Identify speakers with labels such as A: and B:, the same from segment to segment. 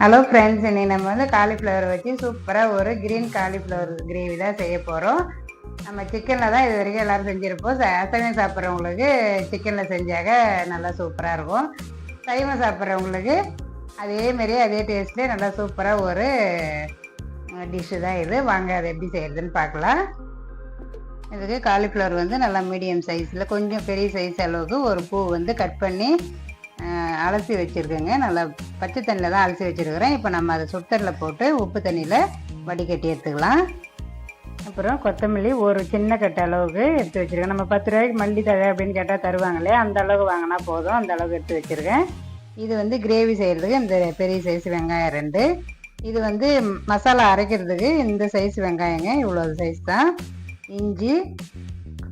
A: Hello friends இன்னைக்கு நம்ம வந்து காலிஃப்ளவர் வச்சு சூப்பராக ஒரு க்ரீன் காலிஃப்ளவர் கிரேவி தான் செய்ய போகிறோம் நம்ம சிக்கனில் தான் இது வரைக்கும் எல்லோரும் செஞ்சுருப்போம். ச- அசைவம் சாப்பிட்றவங்களுக்கு சிக்கனில் செஞ்சாக நல்லா சூப்பராக இருக்கும். சைவம் சாப்பிட்றவங்களுக்கு அதே மாதிரியே அதே டேஸ்ட்லேயே நல்லா சூப்பராக ஒரு டிஷ்ஷு தான் இது. வாங்க அதை எப்படி செய்கிறதுன்னு பார்க்கலாம். இதுக்கு காலிஃப்ளவர் வந்து நல்லா மீடியம் சைஸில் கொஞ்சம் பெரிய சைஸ் அளவுக்கு ஒரு பூ வந்து கட் பண்ணி அலசி வச்சுருக்கேங்க. நல்லா பச்சை தண்ணியில் தான் அலசி வச்சுருக்கிறேன். இப்போ நம்ம அதை சுத்தரில் போட்டு உப்பு தண்ணியில் வடிகட்டி எடுத்துக்கலாம். அப்புறம் கொத்தமல்லி ஒரு சின்ன கட்ட அளவுக்கு எடுத்து வச்சுருக்கேன். நம்ம பத்து ரூபாய்க்கு மல்லி தழை அப்படின்னு கேட்டால் தருவாங்களே அந்த அளவுக்கு வாங்கினா போதும். அந்த அளவுக்கு எடுத்து வச்சுருக்கேன். இது வந்து கிரேவி செய்கிறதுக்கு இந்த பெரிய சைஸ் வெங்காயம் ரெண்டு. இது வந்து மசாலா அரைக்கிறதுக்கு இந்த சைஸ் வெங்காயங்க இவ்வளோ சைஸ் தான். இஞ்சி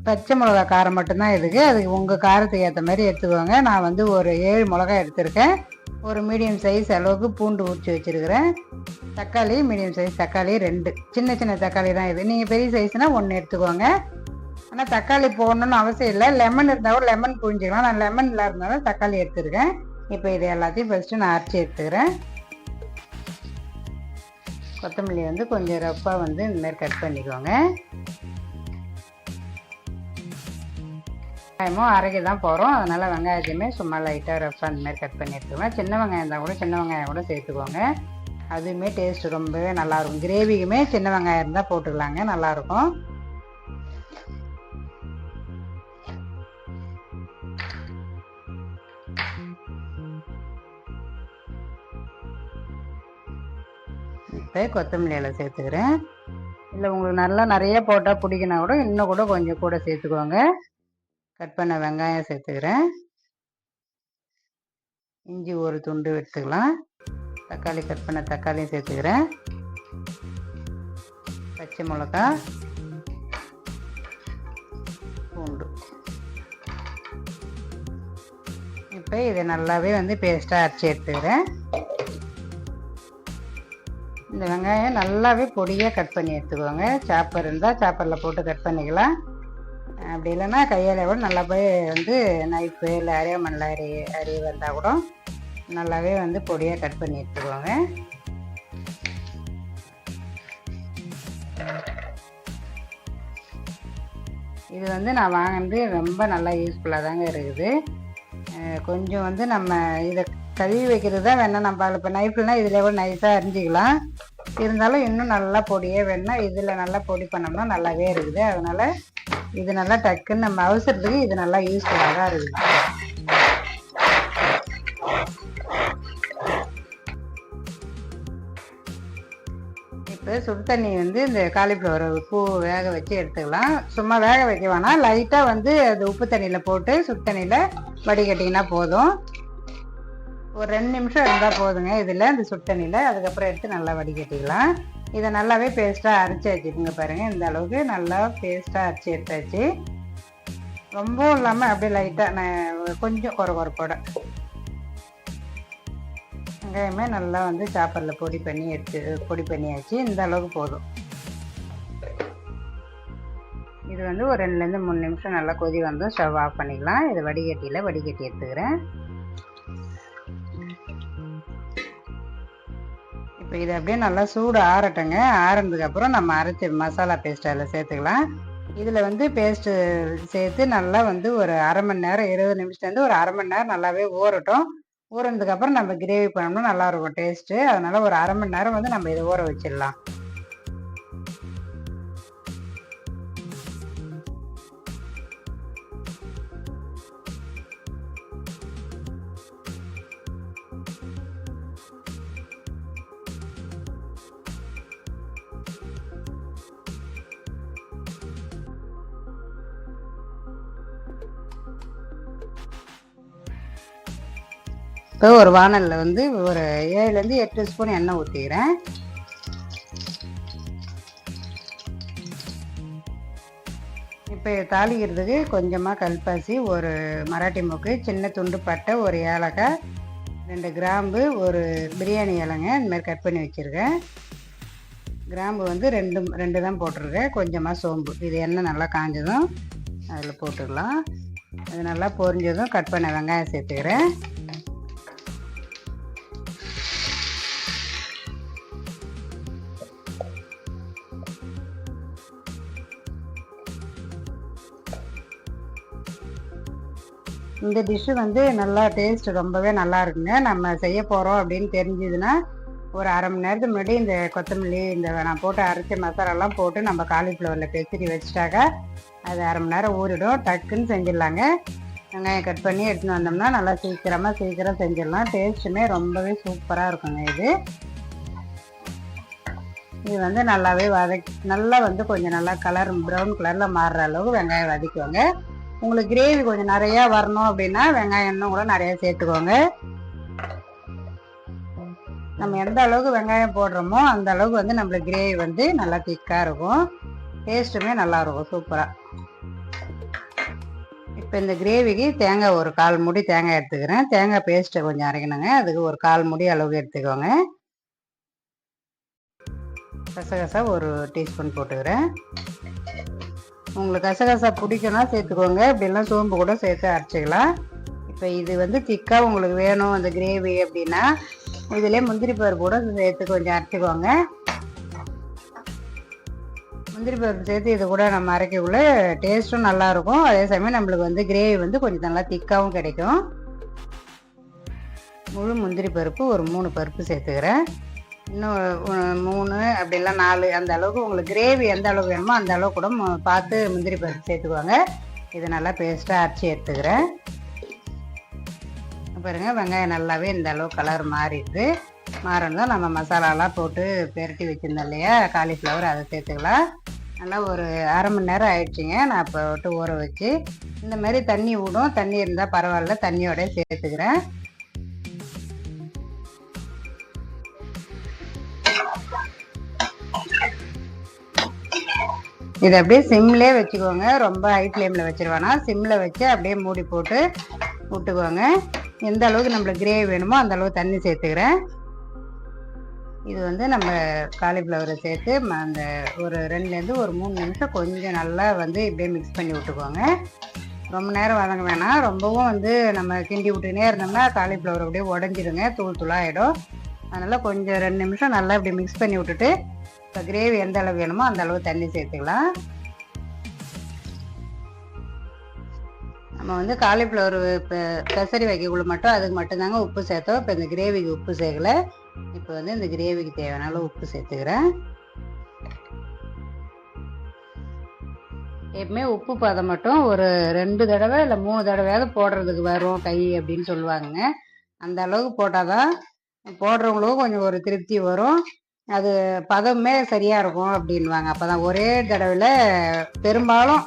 A: பச்சை மிளகா காரம் மட்டும்தான் இதுக்கு அதுக்கு உங்கள் காரத்துக்கு ஏற்ற மாதிரி எடுத்துக்கோங்க. நான் வந்து ஒரு ஏழு மிளகா எடுத்திருக்கேன். ஒரு மீடியம் சைஸ் அளவுக்கு பூண்டு உரிச்சு வச்சுருக்கிறேன். தக்காளி மீடியம் சைஸ் தக்காளி ரெண்டு. சின்ன சின்ன தக்காளி தான் இது. நீங்கள் பெரிய சைஸ்னால் ஒன்று எடுத்துக்கோங்க. ஆனால் தக்காளி போடணும்னு அவசியம் இல்லை. லெமன் இருந்தால் கூட லெமன் புழிஞ்சிக்கலாம் நான் லெமன் இல்லாதனால தக்காளி எடுத்துருக்கேன். இப்போ இது எல்லாத்தையும் ஃபஸ்ட்டு நான் அரைச்சி எடுத்துக்கிறேன். கொத்தமல்லி வந்து கொஞ்சம் ரஃப்பாக வந்து இந்தமாரி கட் பண்ணிக்கோங்க. வெங்காயமும் அரைக்க தான் போகிறோம் அதனால் வெங்காயத்தையுமே சும்மா லைட்டாக ரஃப்பாக அந்த மாதிரி கட் பண்ணி சின்ன வெங்காயம் இருந்தால் கூட சின்ன வெங்காயம் கூட சேர்த்துக்கோங்க. அதுவுமே டேஸ்ட் ரொம்பவே நல்லாயிருக்கும். கிரேவிக்குமே சின்ன வெங்காயம் இருந்தால் போட்டுக்கலாங்க. நல்லாயிருக்கும். இப்போ கொத்தமல்லி இலை சேர்த்துக்கிறேன். இல்லை உங்களுக்கு நல்லா நிறைய போட்டால் பிடிக்கினா கூட இன்னும் கூட கொஞ்சம் கூட சேர்த்துக்கோங்க. கட் பண்ண வெங்காயம் சேர்த்துக்கிறேன். இஞ்சி ஒரு துண்டு எடுத்துக்கலாம். தக்காளி கட் பண்ண தக்காளியும் சேர்த்துக்கிறேன். பச்சை மிளகா பூண்டு. இப்போ இதை நல்லாவே வந்து பேஸ்ட்டாக அரைச்சி எடுத்துக்கிறேன். இந்த வெங்காயம் நல்லாவே பொடியாக கட் பண்ணி எடுத்துக்கோங்க. சாப்பர் இருந்தால் சாப்பரில் போட்டு கட் பண்ணிக்கலாம். அப்படி இல்லைன்னா கையால் கூட நல்லா போய் வந்து நைஃபு இல்லை அரியமண்ணில் அரி அரிய வந்தால் கூட நல்லாவே வந்து பொடியாக கட் பண்ணி எடுத்துக்கோங்க. இது வந்து நான் வாங்கினது ரொம்ப நல்லா யூஸ்ஃபுல்லாக தாங்க இருக்குது. கொஞ்சம் வந்து நம்ம இதை கழுவி வைக்கிறது தான் வேணால் நம்ம இப்போ நைஃப்லாம் இதில் கூட நைஸாக அரிஞ்சிக்கலாம். இருந்தாலும் இன்னும் நல்லா பொடியே வேணால் இதில் நல்லா பொடி பண்ணோம்னா நல்லாவே இருக்குது. அதனால் இது நல்லா டக்குன்னு நம்ம அவசரத்துக்கு இது நல்லா யூஸ்ஃபுல்லாக தான் இருக்குது. இப்போ சுடு தண்ணி வந்து இந்த காலிஃப்ளவர் பூ வேக வச்சு எடுத்துக்கலாம். சும்மா வேக வைக்க வேணாம். லைட்டாக வந்து அது உப்பு தண்ணியில் போட்டு சுடு தண்ணியில் வடிகட்டிங்கன்னா போதும். ஒரு ரெண்டு நிமிஷம் இருந்தால் போதுங்க. இதில் இந்த சுடு தண்ணியில் அதுக்கப்புறம் எடுத்து நல்லா வடிகட்டிக்கலாம். இதை நல்லாவே பேஸ்ட்டாக அரைச்சி வச்சுக்கோங்க பாருங்கள் இந்த அளவுக்கு நல்லா பேஸ்ட்டாக அரைச்சி எடுத்தாச்சு. ரொம்பவும் இல்லாமல் அப்படியே லைட்டாக நான் கொஞ்சம் குறை குறைப்போட வெங்காயமே நல்லா வந்து சாப்பரில் பொடி பண்ணி எடுத்து பொடி பண்ணியாச்சு. இந்த அளவுக்கு போதும். இது வந்து ஒரு ரெண்டுலேருந்து மூணு நிமிஷம் நல்லா கொதி வந்து ஸ்டவ் ஆஃப் பண்ணிக்கலாம் இதை வடிகட்டியில் வடிகட்டி எடுத்துக்கிறேன். இப்போ இது அப்படியே நல்லா சூடு ஆறட்டுங்க. ஆறினதுக்கப்புறம் நம்ம அரைச்சி மசாலா பேஸ்ட் அதில் சேர்த்துக்கலாம். இதில் வந்து பேஸ்ட்டு சேர்த்து நல்லா வந்து ஒரு அரை மணி நேரம் இருபது நிமிஷத்துலேருந்து ஒரு அரை மணி நேரம் நல்லாவே ஊறட்டும். ஊறினதுக்கப்புறம் நம்ம கிரேவி பண்ணோம்னா நல்லா இருக்கும் டேஸ்ட்டு அதனால ஒரு அரை மணி நேரம் வந்து நம்ம இதை ஊற வச்சிடலாம். இப்போ ஒரு வானலில் வந்து ஒரு ஏழுலேருந்து எட்டு ஸ்பூன் எண்ணெய் ஊற்றிக்கிறேன் இப்போ தாளிக்கிறதுக்கு கொஞ்சமாக கல்பாசி ஒரு மராட்டி மூக்கு சின்ன துண்டு பட்டை ஒரு ஏலக்காய் ரெண்டு கிராம்பு ஒரு பிரியாணி இலைங்க இந்தமாதிரி கட் பண்ணி வச்சுருக்கேன். கிராம்பு வந்து ரெண்டு ரெண்டு தான் போட்டிருக்கேன். கொஞ்சமாக சோம்பு. இது எண்ணெய் நல்லா காஞ்சதும் அதில் போட்டுக்கலாம் அது நல்லா பொரிஞ்சதும் கட் பண்ண வெங்காயம் சேர்த்துக்கிறேன். இந்த டிஷ்ஷு வந்து நல்லா டேஸ்ட் ரொம்பவே நல்லா இருக்குங்க. நம்ம செய்ய போகிறோம் அப்படின்னு தெரிஞ்சதுன்னா ஒரு அரை மணி நேரத்துக்கு முன்னாடி இந்த கொத்தமல்லி இந்த நான் போட்டு அரைச்ச மசாலாலாம் போட்டு நம்ம காலிஃப்ளவரில் பெசரி வச்சுட்டாக்கா அது அரை மணி நேரம் ஊறிடும். டக்குன்னு செஞ்சிடலாங்க. வெங்காயம் கட் பண்ணி எடுத்துன்னு வந்தோம்னா நல்லா சீக்கிரமாக சீக்கிரம் செஞ்சிடலாம். டேஸ்ட்டுமே ரொம்பவே சூப்பராக இருக்குங்க இது. இது வந்து நல்லாவே வதக்கி நல்லா வந்து கொஞ்சம் நல்லா கலர் ப்ரௌன் கலரில் மாறுற அளவுக்கு வெங்காயம் வதக்குவாங்க. உங்களுக்கு கிரேவி கொஞ்சம் நிறையா வரணும் அப்படின்னா வெங்காயம் இன்னும் கூட நிறையா சேர்த்துக்கோங்க. நம்ம எந்த அளவுக்கு வெங்காயம் போடுறோமோ அந்த அளவுக்கு வந்து நம்மளுக்கு கிரேவி வந்து நல்லா திக்காக இருக்கும். டேஸ்ட்டுமே நல்லா இருக்கும் சூப்பராக இப்போ இந்த கிரேவிக்கு தேங்காய் ஒரு கால் முடி தேங்காய் எடுத்துக்கிறேன். தேங்காய் பேஸ்ட்டை கொஞ்சம் அரைக்கணுங்க. அதுக்கு ஒரு கால் முடி அளவுக்கு எடுத்துக்கோங்க. கசகசா ஒரு டீஸ்பூன் போட்டுக்கிறேன். உங்களுக்கு கசகசா பிடிக்கும்னா சேர்த்துக்கோங்க. இப்படிலாம் சோம்பு கூட சேர்த்து அரைச்சிக்கலாம். இப்போ இது வந்து திக்காக உங்களுக்கு வேணும் அந்த கிரேவி அப்படின்னா. இதிலே முந்திரி பருப்பு கூட சேர்த்து கொஞ்சம் அரைச்சிக்கோங்க. முந்திரி பருப்பு சேர்த்து இது கூட நம்ம அரைக்கக்குள்ள டேஸ்ட்டும் நல்லாயிருக்கும். அதே சமயம் நம்மளுக்கு வந்து கிரேவி வந்து கொஞ்சம் நல்லா திக்காகவும் கிடைக்கும். முழு முந்திரி பருப்பு ஒரு மூணு பருப்பு சேர்த்துக்கிறேன். இன்னும் மூணு அப்படிலாம் நாலு அந்த அளவுக்கு உங்களுக்கு கிரேவி எந்த அளவுக்கு வேணுமோ அந்த அளவுக்கு கூட பார்த்து முந்திரி பருப்பு சேர்த்துக்குவாங்க இதை நல்லா பேஸ்ட்டாக அரைச்சி எடுத்துக்கிறேன். பாருங்கள் வெங்காயம் நல்லாவே இந்த அளவு கலர் மாறிடுது. மாறணும் நம்ம மசாலாலாம் போட்டு பெரட்டி வச்சுருந்தோம் இல்லையா? காலிஃப்ளவர் அதை சேர்த்துக்கலாம். நல்லா ஒரு அரை மணி நேரம் ஆயிடுச்சுங்க. நான் இப்போ விட்டு ஊற வச்சு இந்த மாதிரி தண்ணி விடும் தண்ணி இருந்தால் பரவாயில்ல. தண்ணியோட சேர்த்துக்கிறேன். இதை அப்படியே சிம்லேயே வச்சுக்கோங்க. ரொம்ப ஹை ஃப்ளேமில் வச்சுருவேன்னா சிம்மில் வச்சு அப்படியே மூடி போட்டு விட்டுக்கோங்க. எந்த அளவுக்கு நம்மளுக்கு கிரேவி வேணுமோ அந்த அளவுக்கு தண்ணி சேர்த்துக்கிறேன். இது வந்து நம்ம காலிஃப்ளவரை சேர்த்து அந்த ஒரு ரெண்டுலேருந்து ஒரு மூணு நிமிஷம் கொஞ்சம் நல்லா வந்து இப்படியே மிக்ஸ் பண்ணி விட்டுக்கோங்க. ரொம்ப நேரம் வதங்க வேணாம். ரொம்பவும் வந்து நம்ம கிண்டி விட்டுனே இருந்தோம்னா காலிஃப்ளவர் அப்படியே உடஞ்சிருங்க. தூள் துளாயிடும் அதனால் கொஞ்சம் ரெண்டு நிமிஷம் நல்லா இப்படி மிக்ஸ் பண்ணி விட்டுட்டு இப்போ கிரேவி எந்த அளவு வேணுமோ அந்த அளவு தண்ணி சேர்த்துக்கலாம். நம்ம வந்து காலிஃப்ளவர் இப்போ பெசரி வைக்கக்குள்ள மட்டும் அதுக்கு மட்டும்தாங்க உப்பு சேர்த்தோம். இப்போ இந்த கிரேவிக்கு உப்பு சேர்க்கல. இப்போ வந்து இந்த கிரேவிக்கு தேவையான அளவு உப்பு சேர்த்துக்கிறேன். எப்பவுமே உப்பு பதம் மட்டும் ஒரு ரெண்டு தடவை இல்லை மூணு தடவையாவது போடுறதுக்கு வரும் கை அப்படின்னு சொல்லுவாங்க அந்த அளவுக்கு போட்டால் தான் போடுறவங்களுக்கும் கொஞ்சம் ஒரு திருப்தி வரும். அது பதமே சரியாக இருக்கும் அப்படின்வாங்க அப்போ தான் ஒரே தடவையில் பெரும்பாலும்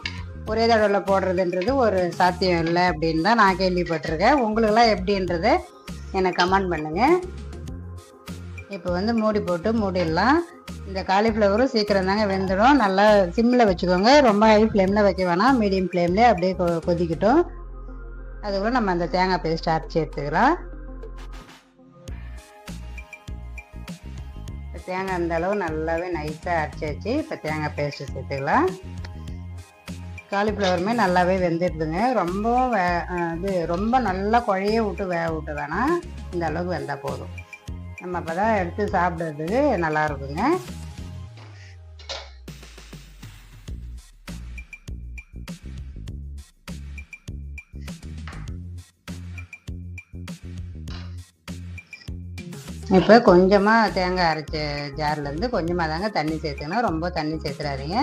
A: ஒரே தடவையில் போடுறதுன்றது ஒரு சாத்தியம் இல்லை அப்படின்னு தான் நான் கேள்விப்பட்டிருக்கேன். உங்களுக்கெல்லாம் எப்படின்றத எனக்கு கமெண்ட் பண்ணுங்கள் இப்போ வந்து மூடி போட்டு மூடிடலாம். இந்த காலிஃப்ளவரும் சீக்கிரம் தாங்க வெந்துடும். நல்லா சிம்மில் வச்சுக்கோங்க. ரொம்ப ஹை ஃப்ளேமில் வைக்க வேணாம். மீடியம் ஃப்ளேம்லேயே அப்படியே கொ கொதிக்கட்டும். அதுக்குள்ளே நம்ம அந்த தேங்காய் பேஸ்ட் அரைச்சி எடுத்துக்கலாம். தேங்காய் அந்த அளவு நல்லாவே நைஸாக அரைச்சி வச்சு இப்போ தேங்காய் பேஸ்ட்டு சேர்த்துக்கலாம். காலிஃப்ளவருமே நல்லாவே வெந்துடுதுங்க ரொம்பவும் வே இது ரொம்ப நல்லா குழைய விட்டு வேக விட்டு வேணாம் இந்த அளவுக்கு வெந்தால் போதும். நம்ம அப்போ தான் எடுத்து சாப்பிட்றதுக்கு நல்லா இப்போ கொஞ்சமாக தேங்காய் அரைச்ச ஜார்லேருந்து கொஞ்சமாக தாங்க தண்ணி சேர்த்துக்கணும். ரொம்ப தண்ணி சேர்த்துறாதீங்க.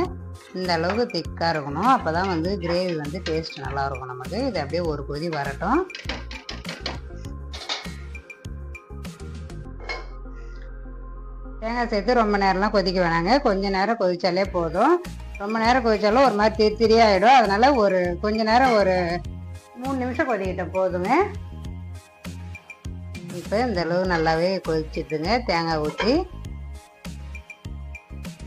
A: இந்த அளவுக்கு திக்காக இருக்கணும். அப்போ தான் வந்து கிரேவி வந்து டேஸ்ட் நல்லாயிருக்கும் நமக்கு. இது அப்படியே ஒரு கொதி வரட்டும். தேங்காய் சேர்த்து ரொம்ப நேரம்லாம் கொதிக்க வேணாங்க. கொஞ்ச நேரம் கொதித்தாலே போதும். ரொம்ப நேரம் கொதித்தாலும் ஒரு மாதிரி திரி திரியாகிடும் அதனால் ஒரு கொஞ்ச நேரம் ஒரு மூணு நிமிஷம் கொதிக்கிட்ட போதுங்க இப்போ இந்த அளவு நல்லாவே கொதிச்சிட்டுங்க தேங்காய் ஊற்றி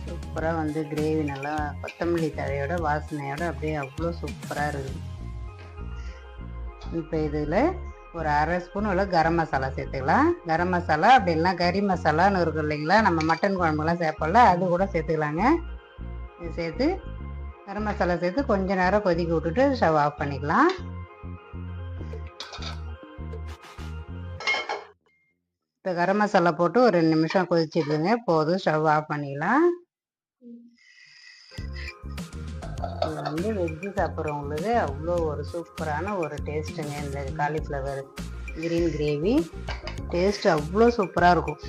A: சூப்பராக வந்து கிரேவி நல்லா கொத்தமல்லி தழையோட வாசனையோட அப்படியே அவ்வளோ சூப்பராக இருக்குது இப்போ இதில் ஒரு அரை ஸ்பூன் உள்ள கரம் மசாலா சேர்த்துக்கலாம். கரம் மசாலா அப்படி இல்லைனா கறி மசாலான்னு இருக்கும் இல்லைங்களா? நம்ம மட்டன் குழம்புலாம் சேர்ப்போம்ல அது கூட சேர்த்துக்கலாங்க. சேர்த்து கரம் மசாலா சேர்த்து கொஞ்ச நேரம் கொதிக்க விட்டுட்டு ஸ்டவ் ஆஃப் பண்ணிக்கலாம். இப்போ கரம் மசாலா போட்டு ஒரு ரெண்டு நிமிஷம் கொதிச்சுக்குங்க போதும். ஸ்டவ் ஆஃப் பண்ணிக்கலாம் வந்து வெஜ்ஜு சாப்பிட்றவங்களுக்கு அவ்வளோ ஒரு சூப்பரான ஒரு டேஸ்ட்டுங்க. இந்த காலிஃப்ளவர் கிரீன் கிரேவி. டேஸ்ட் அவ்வளோ சூப்பராக இருக்கும்.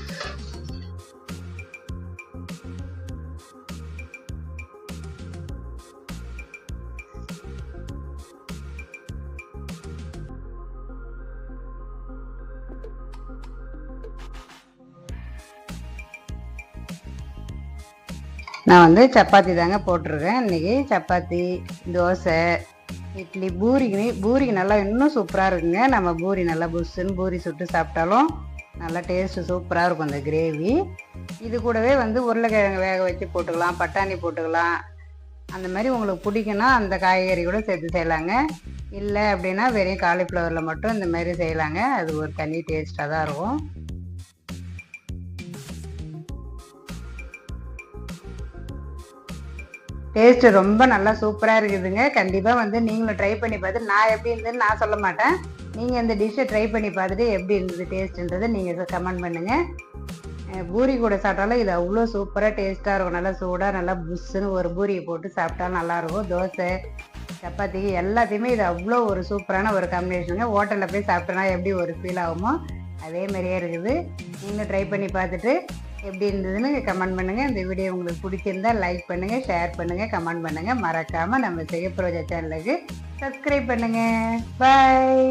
A: நான் வந்து சப்பாத்தி தாங்க போட்டிருக்கேன். இன்றைக்கி சப்பாத்தி தோசை இட்லி பூரிக்கு பூரிக்கு நல்லா இன்னும் சூப்பராக இருக்குங்க. நம்ம பூரி நல்லா புஷ்ஷுன்னு பூரி சுட்டு சாப்பிட்டாலும் நல்லா டேஸ்ட்டு சூப்பராக இருக்கும் அந்த கிரேவி இது கூடவே வந்து உருளைக்கிழங்கு வேக வச்சு போட்டுக்கலாம் பட்டாணி போட்டுக்கலாம். அந்த மாதிரி உங்களுக்கு பிடிக்குன்னா அந்த காய்கறி கூட சேர்த்து செய்யலாங்க. இல்லை அப்படின்னா வெறும் காலிஃப்ளவரில் மட்டும் இந்த மாதிரி செய்யலாங்க. அது ஒரு தனி டேஸ்ட்டாக தான் இருக்கும். டேஸ்ட் ரொம்ப நல்லா சூப்பராக இருக்குதுங்க. கண்டிப்பாக வந்து நீங்களும் ட்ரை பண்ணி பார்த்து நான் எப்படி இருந்ததுன்னு நான் சொல்ல மாட்டேன். நீங்கள் இந்த டிஷ்ஷை ட்ரை பண்ணி பார்த்துட்டு எப்படி இருந்தது டேஸ்ட்டுன்றதை நீங்கள் கமெண்ட் பண்ணுங்கள் பூரி கூட சாப்பிட்டாலும் இது அவ்வளோ சூப்பராக டேஸ்ட்டாக இருக்கும். நல்லா சூடாக நல்லா புஷ்ஷுன்னு ஒரு பூரியை போட்டு சாப்பிட்டாலும் நல்லாயிருக்கும் தோசை சப்பாத்தி எல்லாத்தையுமே இது அவ்வளோ ஒரு சூப்பரான ஒரு காம்பினேஷனுங்க ஹோட்டலில் போய் சாப்பிட்டோன்னா எப்படி ஒரு ஃபீல் ஆகுமோ அதே மாதிரியே இருக்குது. நீங்களும் ட்ரை பண்ணி பார்த்துட்டு எப்படி இருந்ததுன்னு கமெண்ட் பண்ணுங்கள் இந்த வீடியோ உங்களுக்கு பிடிச்சிருந்தா லைக் பண்ணுங்கள் ஷேர் பண்ணுங்கள் கமெண்ட் பண்ணுங்கள் மறக்காமல் நம்ம செய்ய ப்ரோஜெக்ட் சேனலுக்கு சப்ஸ்கிரைப் பண்ணுங்கள் பாய்